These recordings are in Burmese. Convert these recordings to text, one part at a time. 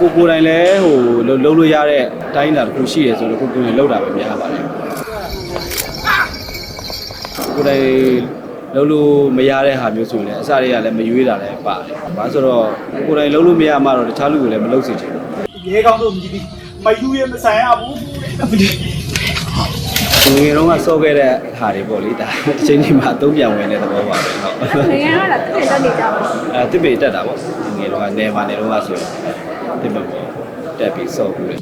ကိုကိုယ်တိုင်လည်းဟိုလှုပ်လှုပ်လို့ရတဲ့အတိုင်းအတာတစ်ခုရှိတယ်ဆိုတော့ကိုကိုယ်တိုင်လှုပ်တာပဲများပါတယ်ကိုယ်တိုင်လှုပ်လို့မရတဲ့ဟာမျိုးဆိုရင်လည်းအစတွေကလည်းမရွေးတာလည်းပါတယ်။ဘာဆိုတော့ကိုယ်တိုင်လှုပ်လို့မရမှတော့တခြားလူကိုလည်းမလှုပ်စေချင်ဘူးရဲကောင်းတို့မြည်ပြီးမယူရမဆိုင်ရဘူး။ငွေတုံးကစောခဲ့တဲ့ဟာတွေပေါ့လေဒါအချိန်ဒီမှာအသုံးပြန်ဝင်တဲ့သဘောပါပဲဟုတ်ငယ်ကတော့တစ်ထည့်တက်နေကြပါဘူးအဲတစ်ပေတက်တာပေါ့ငွေတုံးကနေပါနေတုံးကဆိုရင် တစ်ပေပေါ့တက်ပြီးစောဘူးလေ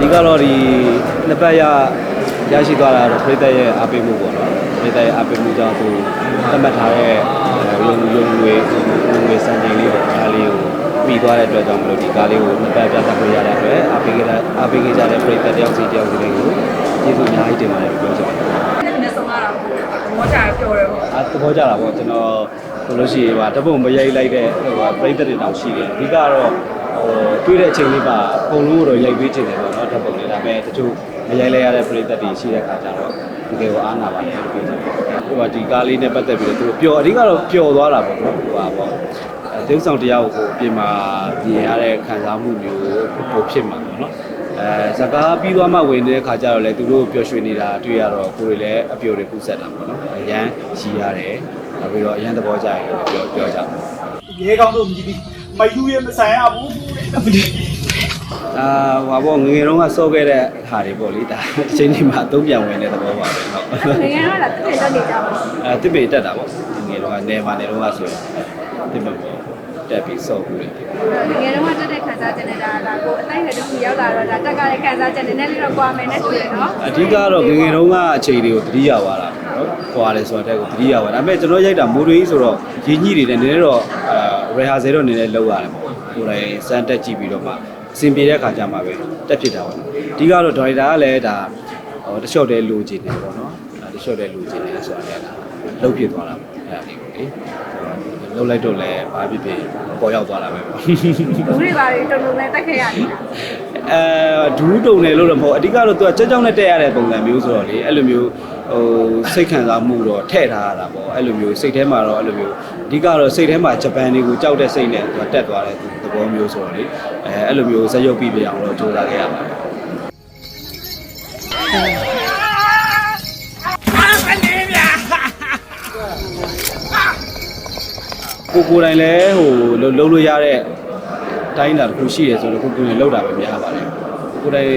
ဒီကတော့ဒီနှစ်ပတ်ရရရှိသွားတာတော့ပြည်သက်ရဲ့အားပေးမှုပေါ့နော်ပြည်သက်ရဲ့အားပေးမှုကြောင့်သူသတ်မှတ်ထားတဲ့ရုံရုံငွေငွေစံချိန်လေးပေါ့ဒါလေးကိုပြီးသွားတဲ့အတွက်ကြောင့်မလို့ဒီကားလေးကိုနှစ်ပတ်ပြသခွင့်ရတဲ့အတွက်အားပေးကြတဲ့အားပေးကြတဲ့ပြည်သက်တယောက်စီတယောက်စီလေးကိုကျေးဇူးအများကြီးတင်ပါတယ်လို့ပြောချင်ပါတယ်။ဒီနေ့ဆုံးလာတော့မောကြပြောတယ်ပေါ့အဲသဘောကျတာပေါ့ကျွန်တော် ဆိုလို့ရှိရင်ပါတပုံမရိုက်လိုက်တဲ့ဟိုဟာပြိသက်တွေတောင်ရှိတယ်အဓိကတော့ဟိုတွေးတဲ့အချိန်လေးပါအကုန်လုံးကိုတော့ရိုက်ပေးချင်တယ်ပေါ့နော်ဓာတ်ပုံလေးဒါပေမဲ့တချို့မရိုက်လိုက်ရတဲ့ပြိသက်တွေရှိတဲ့ခါကျတော့တကယ်ကိုအားနာပါတယ်လို့ပြောချင်တယ်ဟိုကဒီကားလေးနဲ့ပတ်သက်ပြီးတော့သူတို့ပျော်အဓိကတော့ပျော်သွားတာပေါ့နော်ဟိုဟာပေါ့အဲတိ ਉ ဆောင်တရားကိုပြင်မာမြင်ရတဲ့ခံစားမှုမျိုးပိုဖြစ်မှာပေါ့နော်အဲစကားပြီးသွားမှဝင်နေတဲ့ခါကျတော့လေသူတို့ပျော်ရွှင်နေတာတွေ့ရတော့ကိုယ်တွေလည်းအပျော်တွေပူဆက်တာပေါ့နော်အရန်ရှိရတယ် နောက်ပြီးတော့အရန်သဘောကျရင်လည်းပြောပြောကြတယ်ရဲကောင်းတို့မြည်ပြီးမယူရမဆိုင်ရဘူးအာဟိုဘောငယ်ငယ်တုန်းကစောခဲ့တဲ့ဟာတွေပေါ့လေဒါအချိန်ဒီမှာအသုံးပြန်ဝင်တဲ့သဘောပါပဲဟုတ်။ငယ်ကတော့တစ်ထည့်တက်နေကြပါဘူးအဲတစ်ပေတက်တာပေါ့ငယ်တုန်းကနေပါနေတုန်းကဆိုရင်တစ်ပေပေါ့တက်ပြီးစောဘူးလေ။ငယ်တော့တက်တဲ့ခန်းစားချက်နေတာဒါကိုအတိုင်းနဲ့တစ်ခုရောက်လာတော့ဒါတက်ကလည်းခန်းစားချက်နေနဲ့လေးတော့ကွာမယ်နဲ့တူတယ်နော်အဓိကတော့ငယ်ငယ်တုန်းကအချိန်တွေကိုသတိရသွားတာ နော်။ပွာတယ်ဆိုတာတက်ကိုသတိရသွားတာ။ဒါပေမဲ့ကျွန်တော်ရိုက်တာမိုးတွေကြီးဆိုတော့ရင်းကြီးတွေနဲ့နည်းနည်းတော့အဲ rehearsal တော့နည်းနည်းလောက်ရတယ်ပေါ့။ကိုယ်တိုင်စမ်းတက်ကြည့်ပြီးတော့မှအဆင်ပြေတဲ့ခါကျမှပဲတက်ဖြစ်တာပေါ့နော်။အဓိကတော့ director ကလည်းဒါဟိုတချို့တည်းလိုချင်တယ်ပေါ့နော်။အဲတချို့တည်းလိုချင်တယ်ဆိုတာလည်းဒါလှုပ်ဖြစ်သွားတာပေါ့။အဲဒါလေးကိုလေ။လှုပ်လိုက်တော့လည်းဘာဖြစ်ဖြစ်ပေါ်ရောက်သွားတာပဲပေါ့။။ဘူးတွေပါတွေတုံတုံနဲ့တက်ခဲ့ရတယ်အဲဒူးတုံတယ်လို့တော့မဟုတ်အဓိကတော့သူကကြောက်ကြောက်နဲ့တက်ရတဲ့ပုံစံမျိုးဆိုတော့လေအဲ့လိုမျိုး ဟိုစိတ်ခံစားမှုတော့ထည့်ထားရတာပေါ့အဲ့လိုမျိုးစိတ်ထဲမှာတော့အဲ့လိုမျိုးအဓိကတော့စိတ်ထဲမှာဂျပန်တွေကိုကြောက်တဲ့စိတ်နဲ့သူကတက်သွားတဲ့သဘောမျိုးဆိုတော့လေအဲအဲ့လိုမျိုးဇက်ရုပ်ပြီးပြအောင်တော့ကြိုးစားခဲ့ရပါတယ်ကိုကိုယ်တိုင်လည်းဟိုလှုပ်လှုပ်လို့ရတဲ့အတိုင်းအတာတစ်ခုရှိတယ်ဆိုတော့ကိုကိုယ်တိုင်လှုပ်တာပဲများပါတယ်ကိုယ်တိုင်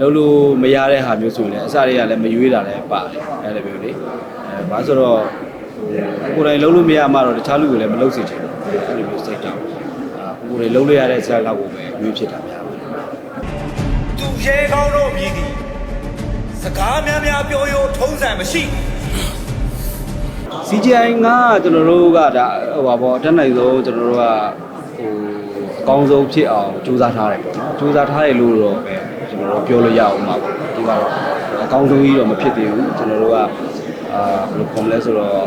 လှုပ်လို့မရတဲ့ဟာမျိုးဆိုရင်လည်းအစတွေကလည်းမရွေးတာလည်းပါတယ်အဲ့လိုမျိုးလေအဲဘာဆိုတော့ကိုယ်တိုင်လှုပ်လို့မရမှတော့တခြားလူကိုလည်းမလှုပ်စေချင်ဘူးအဲ့လိုမျိုးစိတ်ကြောင့်အာကိုယ်တိုင်လှုပ်လို့ရတဲ့ဇာတ်လောက်ကိုပဲရွေးဖြစ်တာများပါတယ်သူရဲကောင်းတို့မြည်သည်စကားများများပြောရိုးထုံးစံမရှိ CGI ကကျွန်တော်တို့ကဒါဟိုပါပေါ့အတက်နိုင်ဆုံးကျွန်တော်တို့ကဟိုအကောင်းဆုံးဖြစ်အောင်ကြိုးစားထားတယ်ပေါ့နော်ကြိုးစားထားတယ်လို့တော့ပဲကျွန် တော်တို့ပြောလို့ရအောင်ပါပေါ့ဒီကတော့အကောင်းဆုံးကြီးတော့မဖြစ်သေးဘူးကျွန်တော်တို့ကအာဘယ်လိုပုံလဲဆိုတော့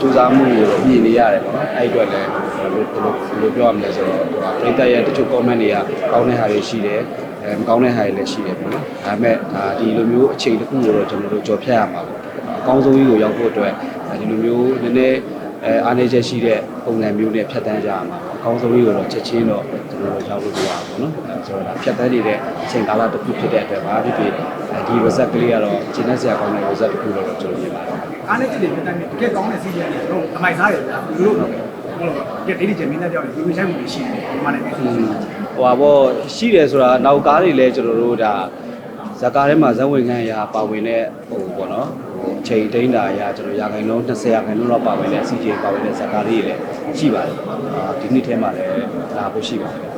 ကြိုးစားမှုကိုတော့မြင်နေရတယ်ပေါ့နော်အဲ့အတွက်လည်းဘယ်လိုဘယ်လိုပြောရမလဲဆိုတော့ပရိသတ်ရဲ့တချို့ comment တွေကကောင်းတဲ့ဟာတွေရှိတယ်အဲမကောင်းတဲ့ဟာတွေလည်းရှိတယ်ပေါ့နော်ဒါပေမဲ့ဒါဒီလိုမျိုးအချိန်တစ်ခုကိုတော့ကျွန်တော်တို့ကြော်ဖြတ်ရမှာပေါ့အကောင်းဆုံးကြီးကိုရောက်ဖို့အတွက်ဒီလိုမျိုးနည်းနည်း အဲအားနည်းချက်ရှိတဲ့ပုံစံမျိုးနဲ့ဖြတ်တန်းကြရမှာအကောင်းဆုံးကြီးကိုတော့ချက်ချင်းတော့ကျွန်တော်တို့ရောက်လို့ရပါဘူးเนาะအဲဆိုတော့ဒါဖြတ်တန်းနေတဲ့အချိန်ကာလတစ်ခုဖြစ်တဲ့အတွက်ဘာဖြစ်ဖြစ်ဒီ result ကလေးကတော့ကျင်းနေစရာကောင်းတဲ့ result တစ်ခုလို့တော့ကျွန်တော်မြင်ပါတယ် အားနဲ့ကြည့်တယ်ပြန်တိုင်းတကယ်ကောင်းတဲ့စီးရီးတွေတော့အမိုက်စားတယ်ဗျာသူတို့ဟုတ်ကဲ့ဒီဒီချင်းမင်းသားကြောက်တယ်ဒီလိုဆိုင်မှုရှိတယ်ဒီမှာလည်း ဟိုဟာပေါ့ရှိတယ်ဆိုတာနောက်ကားတွေလည်းကျွန်တော်တို့ဒါဇာကာထဲမှာဇက်ဝင်ခန်းရာပါဝင်တဲ့ဟိုပေါ့နော်ဟိုအ ချိန်တိန်းတာအရာကျွန်တော်ရာခိုင်နှုန်း20ရာခိုင်နှုန်းလောက်ပါဝင်တဲ့ CJ ပါဝင်တဲ့ဇာကာတွေလည်းရှိပါတယ်အာဒီနှစ်ထဲမှာလည်းဒါဖို့ရှိပါတယ်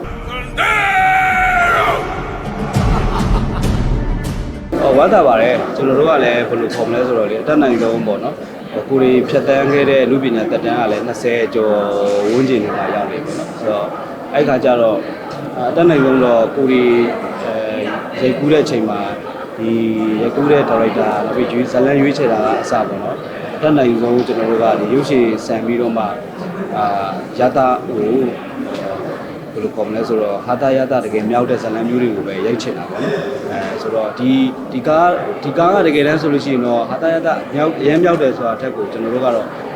အော်ဝါတာပါတယ်ကျွန်တော်တို့ကလည်းဘယ်လိုခေါ်မလဲဆိုတော့လေအတက်နိုင်ဆုံးပေါ့နော်ကိုရီဖြတ်တန်းခဲ့တဲ့လူပညာတက်တန်းကလည်း20ကျော်ဝန်းကျင်နေတာရောက်နေပေါ့နော်ဆိုတော့အဲ့ခါကျတော့အတက်နိုင်ဆုံးတော့ကိုရီအဲရိုက်ကူးတဲ့အချိန်မှာ ဒီရိုက်ကူးတဲ့ဒါရိုက်တာနောက်ပြီးဇလန်ရွေးချယ်တာကအစပေါ့နော်အတက်နိုင်ဆုံးကျွန်တော်တို့ကဒီရုပ်ရှင်ဆန်ပြီးတော့မှအာရတာဟိုဘယ်လိုခေါ်မလဲဆိုတော့ဟာတာယတာတကယ်မြောက်တဲ့ဇာတ်လမ်းမျိုးတွေကိုပဲရိုက်ချင်တာပေါ့နော်အဲဆိုတော့ဒီဒီကားဒီကားကတကယ်တမ်းဆိုလို့ရှိရင်တော့ဟာတာယတာမြောက်အရင်မြောက်တယ်ဆိုတာအထက်ကိုကျွန်တော်တို့ကတော့ဟို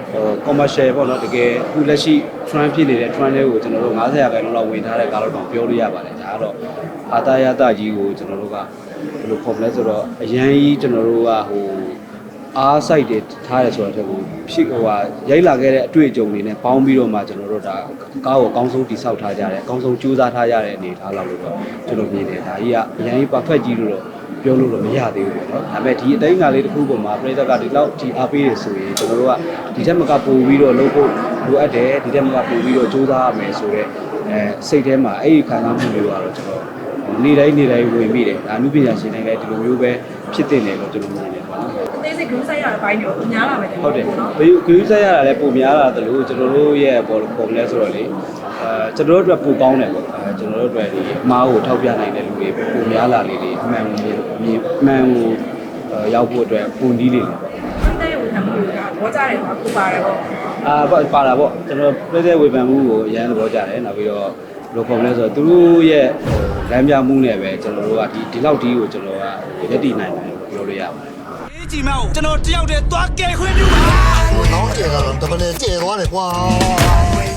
commercial ပေါ့နော်တကယ်အခုလက်ရှိ trend ဖြစ်နေတဲ့ trend တွေကိုကျွန်တော်တို့90ရာခိုင်နှုန်းလောက်ဝင်ထားတဲ့ကားတော့တောင်ပြောလို့ရပါတယ်ဒါကတော့အာတာယတာကြီးကိုကျွန်တော်တို့ကဘယ်လိုခေါ်မလဲဆိုတော့အရန်ကြီးကျွန်တော်တို့ကဟိုအားစိုက်တယ်ထားရဆိုတော့ကိုဖြစ်ဟိုဟာရိုက်လာခဲ့တဲ့အတွေ့အကြုံတွေနဲ့ပေါင်းပြီးတော့မှကျွန်တော်တို့ဒါကားကိုအကောင်းဆုံးတိစောက်ထားကြတယ်အကောင်းဆုံးကြိုးစားထားကြတဲ့အနေအထားလောက်လို့တော့ကျွန်တော်မြင်တယ်ဒါကြီးကအရန်ကြီး perfect ကြီးလို့တော့ ပြောလို့တော့မရသေးဘူးပေါ့နော်ဒါပေမဲ့ဒီအတိုင်းအတာလေးတစ်ခုပေါ်မှာပြည်သက်ကဒီလောက်ဒီအားပေးနေဆိုရင်ကျွန်တော်တို့ကဒီထက်မကပိုပြီးတော့လုပ်ဖို့လိုအပ်တယ်ဒီထက်မကပိုပြီးတော့ကြိုးစားရမယ်ဆိုတော့အဲစိတ်ထဲမှာအဲ့ဒီခံစားမှုတွေကတော့ကျွန်တော်နေ့တိုင်းနေ့တိုင်းဝင်မိတယ်ဒါအမှုပညာရှင်တိုင်းလည်းဒီလိုမျိုးပဲဖြစ်တင်တယ်လို့ကျွန်တော်မြင်တယ်ပေါ့နော်အသေးစိတ်ဂရုစိုက်ရတဲ့ဘိုင်းတွေကိုများလာမယ်တဲ့ဟုတ်တယ်ဘယ်ဂရုစိုက်ရတာလဲပုံများလာတယ်လို့ကျွန်တော်တို့ရဲ့ပေါ်ပုံလဲဆိုတော့လေအဲ ကျွန်တော်တို့အတွက်ပိုကောင်းတယ်ပေါ့အဲကျွန်တော်တို့အတွက်ဒီအမားကိုထောက်ပြနိုင်တဲ့လူတွေပိုများလာလေလေအမှန်ကိုမြင်အမှန်ကိုရောက်ဖို့အတွက်ပုံနည်းတွေလေပေါ့တဲ့ဝေဖန်မှုကဘောကြတယ်ပေါ့ခုပါတယ်ပေါ့အာပေါ့ပါတာပေါ့ကျွန်တော်ပြည့်တဲ့ဝေဖန်မှုကိုအရန်သဘောကျတယ်နောက်ပြီးတော့လိုပုံလဲဆိုတော့သူတို့ရဲ့လမ်းပြမှုနဲ့ပဲကျွန်တော်တို့ကဒီဒီလောက်ဒီကိုကျွန်တော်ကရက်တည်နိုင်တယ်လို့ပြောလို့ရပါတယ်အေးကြီးမောင်ကျွန်တော်တယောက်တည်းသွားကယ်ခွင့်ပြုပါ။နောက်ကျတော့တမနဲ့ကျဲသွားတယ်ကွာ။